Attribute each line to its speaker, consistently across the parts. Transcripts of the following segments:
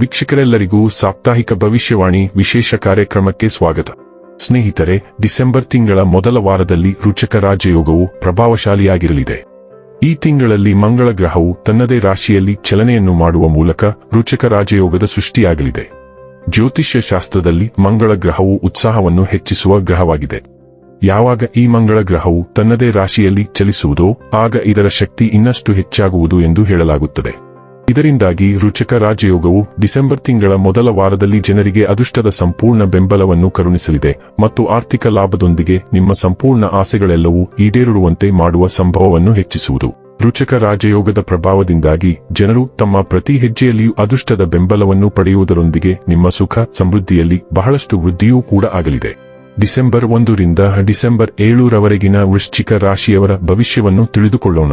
Speaker 1: ವೀಕ್ಷಕರೆಲ್ಲರಿಗೂ ಸಾಪ್ತಾಹಿಕ ಭವಿಷ್ಯವಾಣಿ ವಿಶೇಷ ಕಾರ್ಯಕ್ರಮಕ್ಕೆ ಸ್ವಾಗತ. ಸ್ನೇಹಿತರೆ, ಡಿಸೆಂಬರ್ ತಿಂಗಳ ಮೊದಲ ವಾರದಲ್ಲಿ ರುಚಕ ರಾಜಯೋಗವು ಪ್ರಭಾವಶಾಲಿಯಾಗಿರಲಿದೆ. ಈ ತಿಂಗಳಲ್ಲಿ ಮಂಗಳ ಗ್ರಹವು ತನ್ನದೇ ರಾಶಿಯಲ್ಲಿ ಚಲನೆಯನ್ನು ಮಾಡುವ ಮೂಲಕ ರುಚಕ ರಾಜಯೋಗದ ಸೃಷ್ಟಿಯಾಗಲಿದೆ. ಜ್ಯೋತಿಷ್ಯ ಶಾಸ್ತ್ರದಲ್ಲಿ ಮಂಗಳ ಗ್ರಹವು ಉತ್ಸಾಹವನ್ನು ಹೆಚ್ಚಿಸುವ ಗ್ರಹವಾಗಿದೆ. ಯಾವಾಗ ಈ ಮಂಗಳ ಗ್ರಹವು ತನ್ನದೇ ರಾಶಿಯಲ್ಲಿ ಚಲಿಸುವುದೋ, ಆಗ ಇದರ ಶಕ್ತಿ ಇನ್ನಷ್ಟು ಹೆಚ್ಚಾಗುವುದು ಎಂದು ಹೇಳಲಾಗುತ್ತದೆ. ಇದರಿಂದಾಗಿ ರುಚಕ ರಾಜಯೋಗವು ಡಿಸೆಂಬರ್ ತಿಂಗಳ ಮೊದಲ ವಾರದಲ್ಲಿ ಜನರಿಗೆ ಅದೃಷ್ಟದ ಸಂಪೂರ್ಣ ಬೆಂಬಲವನ್ನು ಕರುಣಿಸಲಿದೆ ಮತ್ತು ಆರ್ಥಿಕ ಲಾಭದೊಂದಿಗೆ ನಿಮ್ಮ ಸಂಪೂರ್ಣ ಆಸೆಗಳೆಲ್ಲವೂ ಈಡೇರುವಂತೆ ಮಾಡುವ ಸಂಭವವನ್ನು ಹೆಚ್ಚಿಸುವುದು. ರುಚಕ ರಾಜಯೋಗದ ಪ್ರಭಾವದಿಂದಾಗಿ ಜನರು ತಮ್ಮ ಪ್ರತಿ ಹೆಜ್ಜೆಯಲ್ಲಿಯೂ ಅದೃಷ್ಟದ ಬೆಂಬಲವನ್ನು ಪಡೆಯುವುದರೊಂದಿಗೆ ನಿಮ್ಮ ಸುಖ, ಸಮೃದ್ಧಿಯಲ್ಲಿ ಬಹಳಷ್ಟು ವೃದ್ಧಿಯೂ ಕೂಡ ಆಗಲಿದೆ. ಡಿಸೆಂಬರ್ ಒಂದರಿಂದ ಡಿಸೆಂಬರ್ ಏಳರವರೆಗಿನ ವೃಶ್ಚಿಕ ರಾಶಿಯವರ ಭವಿಷ್ಯವನ್ನು ತಿಳಿದುಕೊಳ್ಳೋಣ.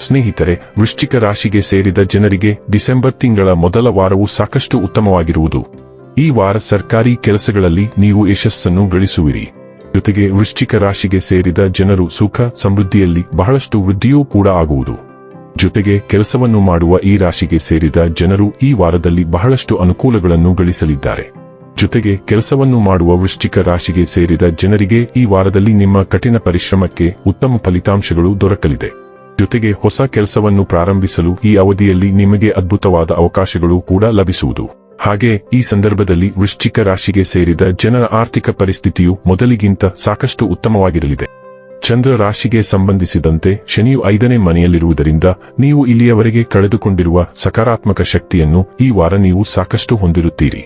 Speaker 1: ಸ್ನೇಹಿತರೆ, ವೃಶ್ಚಿಕ ರಾಶಿಗೆ ಸೇರಿದ ಜನರಿಗೆ ಡಿಸೆಂಬರ್ ತಿಂಗಳ ಮೊದಲ ವಾರವು ಸಾಕಷ್ಟು ಉತ್ತಮವಾಗಿರುವುದು. ಈ ವಾರ ಸರ್ಕಾರಿ ಕೆಲಸಗಳಲ್ಲಿ ನೀವು ಯಶಸ್ಸನ್ನು ಗಳಿಸುವಿರಿ. ಜೊತೆಗೆ ವೃಶ್ಚಿಕ ರಾಶಿಗೆ ಸೇರಿದ ಜನರು ಸುಖ, ಸಮೃದ್ಧಿಯಲ್ಲಿ ಬಹಳಷ್ಟು ವೃದ್ಧಿಯೂ ಕೂಡ ಆಗುವುದು. ಜೊತೆಗೆ ಕೆಲಸವನ್ನು ಮಾಡುವ ಈ ರಾಶಿಗೆ ಸೇರಿದ ಜನರು ಈ ವಾರದಲ್ಲಿ ಬಹಳಷ್ಟು ಅನುಕೂಲಗಳನ್ನು ಗಳಿಸಲಿದ್ದಾರೆ. ಜೊತೆಗೆ ಕೆಲಸವನ್ನು ಮಾಡುವ ವೃಶ್ಚಿಕ ರಾಶಿಗೆ ಸೇರಿದ ಜನರಿಗೆ ಈ ವಾರದಲ್ಲಿ ನಿಮ್ಮ ಕಠಿಣ ಪರಿಶ್ರಮಕ್ಕೆ ಉತ್ತಮ ಫಲಿತಾಂಶಗಳು ದೊರಕಲಿದೆ. ಜೊತೆಗೆ ಹೊಸ ಕೆಲಸವನ್ನು ಪ್ರಾರಂಭಿಸಲು ಈ ಅವಧಿಯಲ್ಲಿ ನಿಮಗೆ ಅದ್ಭುತವಾದ ಅವಕಾಶಗಳು ಕೂಡ ಲಭಿಸುವುದು. ಹಾಗೆ, ಈ ಸಂದರ್ಭದಲ್ಲಿ ವೃಶ್ಚಿಕ ರಾಶಿಗೆ ಸೇರಿದ ಜನರ ಆರ್ಥಿಕ ಪರಿಸ್ಥಿತಿಯು ಮೊದಲಿಗಿಂತ ಸಾಕಷ್ಟು ಉತ್ತಮವಾಗಿರಲಿದೆ. ಚಂದ್ರ ರಾಶಿಗೆ ಸಂಬಂಧಿಸಿದಂತೆ ಶನಿಯು ಐದನೇ ಮನೆಯಲ್ಲಿರುವುದರಿಂದ ನೀವು ಇಲ್ಲಿಯವರೆಗೆ ಕಳೆದುಕೊಂಡಿರುವ ಸಕಾರಾತ್ಮಕ ಶಕ್ತಿಯನ್ನು ಈ ವಾರ ನೀವು ಸಾಕಷ್ಟು ಹೊಂದಿರುತ್ತೀರಿ.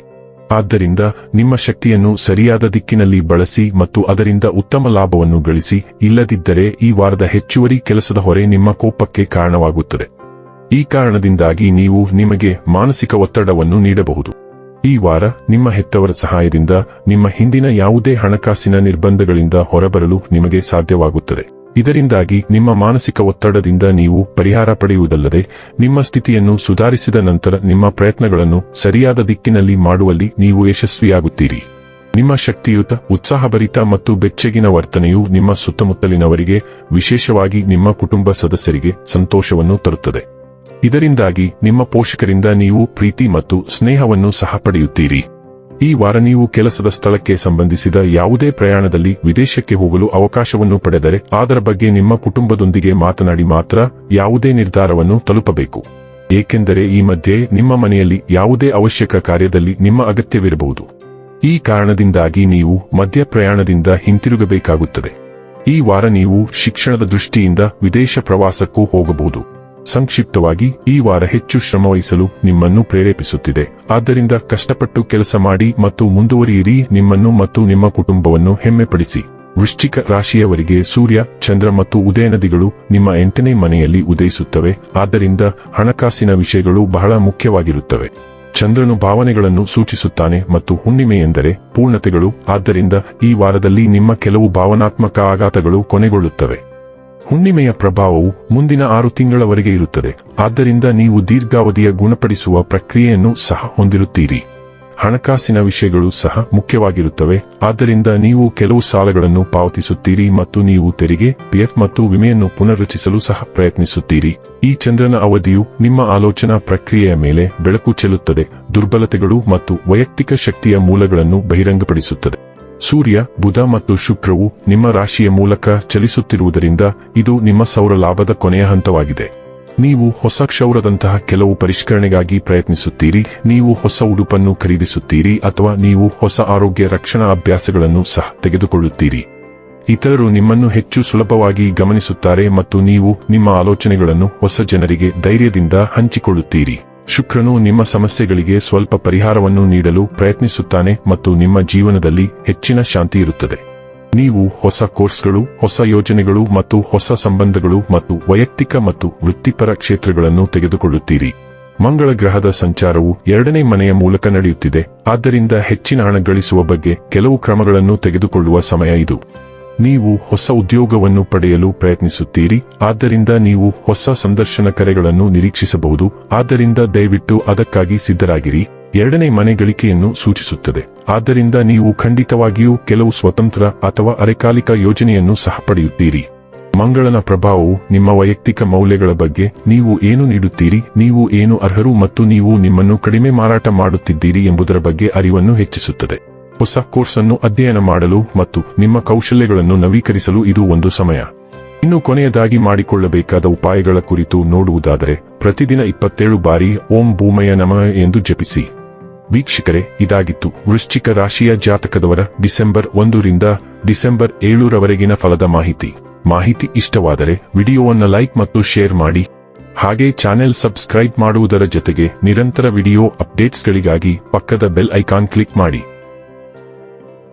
Speaker 1: ಆದ್ದರಿಂದ ನಿಮ್ಮ ಶಕ್ತಿಯನ್ನು ಸರಿಯಾದ ದಿಕ್ಕಿನಲ್ಲಿ ಬಳಸಿ ಮತ್ತು ಅದರಿಂದ ಉತ್ತಮ ಲಾಭವನ್ನು ಗಳಿಸಿ, ಇಲ್ಲದಿದ್ದರೆ ಈ ವಾರದ ಹೆಚ್ಚುವರಿ ಕೆಲಸದ ಹೊರೆ ನಿಮ್ಮ ಕೋಪಕ್ಕೆ ಕಾರಣವಾಗುತ್ತದೆ. ಈ ಕಾರಣದಿಂದಾಗಿ ನೀವು ನಿಮಗೆ ಮಾನಸಿಕ ಒತ್ತಡವನ್ನು ನೀಡಬಹುದು. ಈ ವಾರ ನಿಮ್ಮ ಹೆತ್ತವರ ಸಹಾಯದಿಂದ ನಿಮ್ಮ ಹಿಂದಿನ ಯಾವುದೇ ಹಣಕಾಸಿನ ನಿರ್ಬಂಧಗಳಿಂದ ಹೊರಬರಲು ನಿಮಗೆ ಸಾಧ್ಯವಾಗುತ್ತದೆ. ಇದರಿಂದಾಗಿ ನಿಮ್ಮ ಮಾನಸಿಕ ಒತ್ತಡದಿಂದ ನೀವು ಪರಿಹಾರ ಪಡೆಯುವುದಲ್ಲದೆ ನಿಮ್ಮ ಸ್ಥಿತಿಯನ್ನು ಸುಧಾರಿಸಿದ ನಂತರ ನಿಮ್ಮ ಪ್ರಯತ್ನಗಳನ್ನು ಸರಿಯಾದ ದಿಕ್ಕಿನಲ್ಲಿ ಮಾಡುವಲ್ಲಿ ನೀವು ಯಶಸ್ವಿಯಾಗುತ್ತೀರಿ. ನಿಮ್ಮ ಶಕ್ತಿಯುತ, ಉತ್ಸಾಹಭರಿತ ಮತ್ತು ಬೆಚ್ಚಗಿನ ವರ್ತನೆಯು ನಿಮ್ಮ ಸುತ್ತಮುತ್ತಲಿನವರಿಗೆ ವಿಶೇಷವಾಗಿ ನಿಮ್ಮ ಕುಟುಂಬ ಸದಸ್ಯರಿಗೆ ಸಂತೋಷವನ್ನು ತರುತ್ತದೆ. ಇದರಿಂದಾಗಿ ನಿಮ್ಮ ಪೋಷಕರಿಂದ ನೀವು ಪ್ರೀತಿ ಮತ್ತು ಸ್ನೇಹವನ್ನು ಸಹ ಪಡೆಯುತ್ತೀರಿ. ಈ ವಾರ ನೀವು ಕೆಲಸದ ಸ್ಥಳಕ್ಕೆ ಸಂಬಂಧಿಸಿದ ಯಾವುದೇ ಪ್ರಯಾಣದಲ್ಲಿ ವಿದೇಶಕ್ಕೆ ಹೋಗಲು ಅವಕಾಶವನ್ನು ಪಡೆದರೆ ಅದರ ಬಗ್ಗೆ ನಿಮ್ಮ ಕುಟುಂಬದೊಂದಿಗೆ ಮಾತನಾಡಿ ಮಾತ್ರ ಯಾವುದೇ ನಿರ್ಧಾರವನ್ನು ತಲುಪಬೇಕು. ಏಕೆಂದರೆ ಈ ಮಧ್ಯೆ ನಿಮ್ಮ ಮನೆಯಲ್ಲಿ ಯಾವುದೇ ಅವಶ್ಯಕ ಕಾರ್ಯದಲ್ಲಿ ನಿಮ್ಮ ಅಗತ್ಯವಿರಬಹುದು. ಈ ಕಾರಣದಿಂದಾಗಿ ನೀವು ಮಧ್ಯ ಪ್ರಯಾಣದಿಂದ ಹಿಂತಿರುಗಬೇಕಾಗುತ್ತದೆ. ಈ ವಾರ ನೀವು ಶಿಕ್ಷಣದ ದೃಷ್ಟಿಯಿಂದ ವಿದೇಶ ಪ್ರವಾಸಕ್ಕೂ ಹೋಗಬಹುದು. ಸಂಕ್ಷಿಪ್ತವಾಗಿ, ಈ ವಾರ ಹೆಚ್ಚು ಶ್ರಮವಹಿಸಲು ನಿಮ್ಮನ್ನು ಪ್ರೇರೇಪಿಸುತ್ತಿದೆ. ಆದ್ದರಿಂದ ಕಷ್ಟಪಟ್ಟು ಕೆಲಸ ಮಾಡಿ ಮತ್ತು ಮುಂದುವರಿಯಿರಿ. ನಿಮ್ಮನ್ನು ಮತ್ತು ನಿಮ್ಮ ಕುಟುಂಬವನ್ನು ಹೆಮ್ಮೆಪಡಿಸಿ. ವೃಶ್ಚಿಕ ರಾಶಿಯವರಿಗೆ ಸೂರ್ಯ, ಚಂದ್ರ ಮತ್ತು ಉದಯನದಿಗಳು ನಿಮ್ಮ ಎಂಟನೇ ಮನೆಯಲ್ಲಿ ಉದಯಿಸುತ್ತವೆ. ಆದ್ದರಿಂದ ಹಣಕಾಸಿನ ವಿಷಯಗಳು ಬಹಳ ಮುಖ್ಯವಾಗಿರುತ್ತವೆ. ಚಂದ್ರನು ಭಾವನೆಗಳನ್ನು ಸೂಚಿಸುತ್ತಾನೆ ಮತ್ತು ಹುಣ್ಣಿಮೆ ಎಂದರೆ ಪೂರ್ಣತೆಗಳು. ಆದ್ದರಿಂದ ಈ ವಾರದಲ್ಲಿ ನಿಮ್ಮ ಕೆಲವು ಭಾವನಾತ್ಮಕ ಆಘಾತಗಳು ಕೊನೆಗೊಳ್ಳುತ್ತವೆ. ಹುಣ್ಣಿಮೆಯ ಪ್ರಭಾವವು ಮುಂದಿನ ಆರು ತಿಂಗಳವರೆಗೆ ಇರುತ್ತದೆ. ಆದ್ದರಿಂದ ನೀವು ದೀರ್ಘಾವಧಿಯ ಗುಣಪಡಿಸುವ ಪ್ರಕ್ರಿಯೆಯನ್ನು ಸಹ ಹೊಂದಿರುತ್ತೀರಿ. ಹಣಕಾಸಿನ ವಿಷಯಗಳು ಸಹ ಮುಖ್ಯವಾಗಿರುತ್ತವೆ. ಆದ್ದರಿಂದ ನೀವು ಕೆಲವು ಸಾಲಗಳನ್ನು ಪಾವತಿಸುತ್ತೀರಿ ಮತ್ತು ನೀವು ತೆರಿಗೆ, ಪಿಎಫ್ ಮತ್ತು ವಿಮೆಯನ್ನು ಪುನರ್ರಚಿಸಲು ಸಹ ಪ್ರಯತ್ನಿಸುತ್ತೀರಿ. ಈ ಚಂದ್ರನ ಅವಧಿಯು ನಿಮ್ಮ ಆಲೋಚನಾ ಪ್ರಕ್ರಿಯೆಯ ಮೇಲೆ ಬೆಳಕು ಚೆಲ್ಲುತ್ತದೆ. ದುರ್ಬಲತೆಗಳು ಮತ್ತು ವೈಯಕ್ತಿಕ ಶಕ್ತಿಯ ಮೂಲಗಳನ್ನು ಬಹಿರಂಗಪಡಿಸುತ್ತದೆ. ಸೂರ್ಯ, ಬುಧ ಮತ್ತು ಶುಕ್ರವು ನಿಮ್ಮ ರಾಶಿಯ ಮೂಲಕ ಚಲಿಸುತ್ತಿರುವುದರಿಂದ ಇದು ನಿಮ್ಮ ಸೌರ ಲಾಭದ ಕೊನೆಯ ಹಂತವಾಗಿದೆ. ನೀವು ಹೊಸ ಕ್ಷೌರದಂತಹ ಕೆಲವು ಪರಿಷ್ಕರಣೆಗಾಗಿ ಪ್ರಯತ್ನಿಸುತ್ತೀರಿ, ನೀವು ಹೊಸ ಉಡುಪನ್ನು ಖರೀದಿಸುತ್ತೀರಿ ಅಥವಾ ನೀವು ಹೊಸ ಆರೋಗ್ಯ ರಕ್ಷಣಾ ಅಭ್ಯಾಸಗಳನ್ನು ಸಹ ತೆಗೆದುಕೊಳ್ಳುತ್ತೀರಿ. ಇತರರು ನಿಮ್ಮನ್ನು ಹೆಚ್ಚು ಸುಲಭವಾಗಿ ಗಮನಿಸುತ್ತಾರೆ ಮತ್ತು ನೀವು ನಿಮ್ಮ ಆಲೋಚನೆಗಳನ್ನು ಹೊಸ ಜನರಿಗೆ ಧೈರ್ಯದಿಂದ ಹಂಚಿಕೊಳ್ಳುತ್ತೀರಿ. ಶುಕ್ರನು ನಿಮ್ಮ ಸಮಸ್ಯೆಗಳಿಗೆ ಸ್ವಲ್ಪ ಪರಿಹಾರವನ್ನು ನೀಡಲು ಪ್ರಯತ್ನಿಸುತ್ತಾನೆ ಮತ್ತು ನಿಮ್ಮ ಜೀವನದಲ್ಲಿ ಹೆಚ್ಚಿನ ಶಾಂತಿ ಇರುತ್ತದೆ. ನೀವು ಹೊಸ ಕೋರ್ಸ್ಗಳು, ಹೊಸ ಯೋಜನೆಗಳು ಮತ್ತು ಹೊಸ ಸಂಬಂಧಗಳು ಮತ್ತು ವೈಯಕ್ತಿಕ ಮತ್ತು ವೃತ್ತಿಪರ ಕ್ಷೇತ್ರಗಳನ್ನು ತೆಗೆದುಕೊಳ್ಳುತ್ತೀರಿ. ಮಂಗಳ ಗ್ರಹದ ಸಂಚಾರವು ಎರಡನೇ ಮನೆಯ ಮೂಲಕ ನಡೆಯುತ್ತಿದೆ. ಆದ್ದರಿಂದ ಹೆಚ್ಚಿನ ಹಣ ಗಳಿಸುವ ಬಗ್ಗೆ ಕೆಲವು ಕ್ರಮಗಳನ್ನು ತೆಗೆದುಕೊಳ್ಳುವ ಸಮಯ ಇದು. ನೀವು ಹೊಸ ಉದ್ಯೋಗವನ್ನು ಪಡೆಯಲು ಪ್ರಯತ್ನಿಸುತ್ತೀರಿ. ಆದ್ದರಿಂದ ನೀವು ಹೊಸ ಸಂದರ್ಶನ ಕರೆಗಳನ್ನು ನಿರೀಕ್ಷಿಸಬಹುದು. ಆದ್ದರಿಂದ ದಯವಿಟ್ಟು ಅದಕ್ಕಾಗಿ ಸಿದ್ಧರಾಗಿರಿ. ಎರಡನೇ ಮನೆ ಗಳಿಕೆಯನ್ನು ಸೂಚಿಸುತ್ತದೆ. ಆದ್ದರಿಂದ ನೀವು ಖಂಡಿತವಾಗಿಯೂ ಕೆಲವು ಸ್ವತಂತ್ರ ಅಥವಾ ಅರೆಕಾಲಿಕ ಯೋಜನೆಯನ್ನು ಸಹ ಪಡೆಯುತ್ತೀರಿ. ಮಂಗಳನ ಪ್ರಭಾವವು ನಿಮ್ಮ ವೈಯಕ್ತಿಕ ಮೌಲ್ಯಗಳ ಬಗ್ಗೆ ನೀವು ಏನು ನೀಡುತ್ತೀರಿ? ನೀವು ಏನು ಅರ್ಹರು ಮತ್ತು ನೀವು ನಿಮ್ಮನ್ನು ಕಡಿಮೆ ಮಾರಾಟ ಮಾಡುತ್ತಿದ್ದೀರಿ ಎಂಬುದರ ಬಗ್ಗೆ ಅರಿವನ್ನು ಹೆಚ್ಚಿಸುತ್ತದೆ. ಹೊಸ ಕೋರ್ಸ್ ಅನ್ನು ಅಧ್ಯಯನ ಮಾಡಲು ಮತ್ತು ನಿಮ್ಮ ಕೌಶಲ್ಯಗಳನ್ನು ನವೀಕರಿಸಲು ಇದು ಒಂದು ಸಮಯ. ಇನ್ನು ಕೊನೆಯದಾಗಿ ಮಾಡಿಕೊಳ್ಳಬೇಕಾದ ಉಪಾಯಗಳ ಕುರಿತು ನೋಡುವುದಾದರೆ, ಪ್ರತಿದಿನ ಇಪ್ಪತ್ತೇಳು ಬಾರಿ ಓಂ ಭೂಮಯ ನಮಃ ಎಂದು ಜಪಿಸಿ. ವೀಕ್ಷಕರೇ, ಇದಾಗಿತ್ತು ವೃಶ್ಚಿಕ ರಾಶಿಯ ಜಾತಕದವರ ಡಿಸೆಂಬರ್ ಒಂದರಿಂದ ಡಿಸೆಂಬರ್ ಏಳರವರೆಗಿನ ಫಲದ ಮಾಹಿತಿ. ಮಾಹಿತಿ ಇಷ್ಟವಾದರೆ ವಿಡಿಯೋವನ್ನು ಲೈಕ್ ಮತ್ತು ಶೇರ್ ಮಾಡಿ. ಹಾಗೆ ಚಾನೆಲ್ ಸಬ್ಸ್ಕ್ರೈಬ್ ಮಾಡುವುದರ ಜೊತೆಗೆ ನಿರಂತರ ವಿಡಿಯೋ ಅಪ್ಡೇಟ್ಸ್ಗಳಿಗಾಗಿ ಪಕ್ಕದ ಬೆಲ್ ಐಕಾನ್ ಕ್ಲಿಕ್ ಮಾಡಿ.